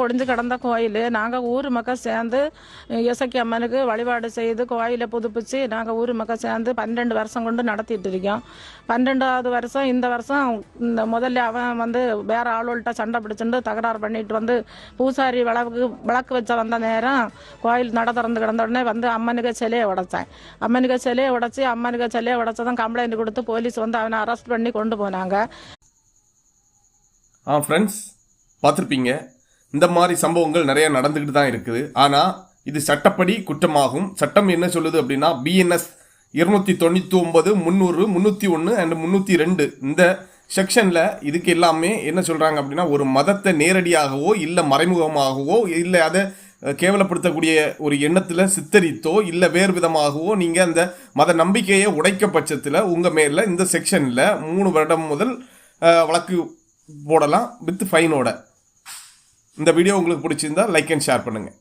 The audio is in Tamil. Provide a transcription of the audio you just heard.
பொடிஞ்சு கிடந்த கோயில். நாங்கள் ஊர் மக்கள் சேர்ந்து இசக்கி அம்மனுக்கு வழிபாடு செய்து கோயிலை புதுப்பிச்சு நாங்கள் ஊர் மக்கள் சேர்ந்து பன்னெண்டு வருஷம் கொண்டு நடத்திட்டு இருக்கோம். பன்னெண்டாவது வருஷம் இந்த வருஷம் இந்த முதல்ல அவன் வந்து வேற ஆளுகள்கிட்ட சண்டை பிடிச்சிட்டு தகராறு பண்ணிட்டு வந்து பூசாரி விளக்கு விளக்கு வச்ச வந்த நேரம் கோயில் நட திறந்து கிடந்த உடனே வந்து அம்மனுக்கு சிலையை உடைச்சேன். அம்மனுக்கு சிலையை உடைச்சி அம்மனுக்கு சிலையை உடைச்சதும் கம்ப்ளைண்ட் கொடுத்து போலீஸ் வந்து அவனை அரெஸ்ட் பண்ணி கொண்டு போனாங்க. ஆ ஃப்ரெண்ட்ஸ் பார்த்துருப்பீங்க. இந்த மாதிரி சம்பவங்கள் நிறைய நடந்துக்கிட்டு தான் இருக்குது. ஆனால் இது சட்டப்படி குற்றமாகும். சட்டம் என்ன சொல்லுது அப்படின்னா பிஎன்எஸ் இருநூத்தி தொண்ணூற்றி ஒன்பது முந்நூறு முந்நூற்றி ஒன்று அண்ட் முந்நூற்றி ரெண்டு. இந்த செக்ஷனில் இதுக்கு எல்லாமே என்ன சொல்கிறாங்க அப்படின்னா ஒரு மதத்தை நேரடியாகவோ இல்லை மறைமுகமாகவோ இல்லை அதை கேவலப்படுத்தக்கூடிய ஒரு எண்ணத்தில் சித்தரித்தோ இல்லை வேறு விதமாகவோ நீங்கள் அந்த மத நம்பிக்கையை உடைக்க பட்சத்தில் உங்கள் மேலில் இந்த செக்ஷனில் மூணு வருடம் முதல் வழக்கு போடலாம் வித் ஃபைனோட இந்த வீடியோ உங்களுக்கு பிடிச்சிருந்தா லைக் அண்ட் ஷேர் பண்ணுங்கள்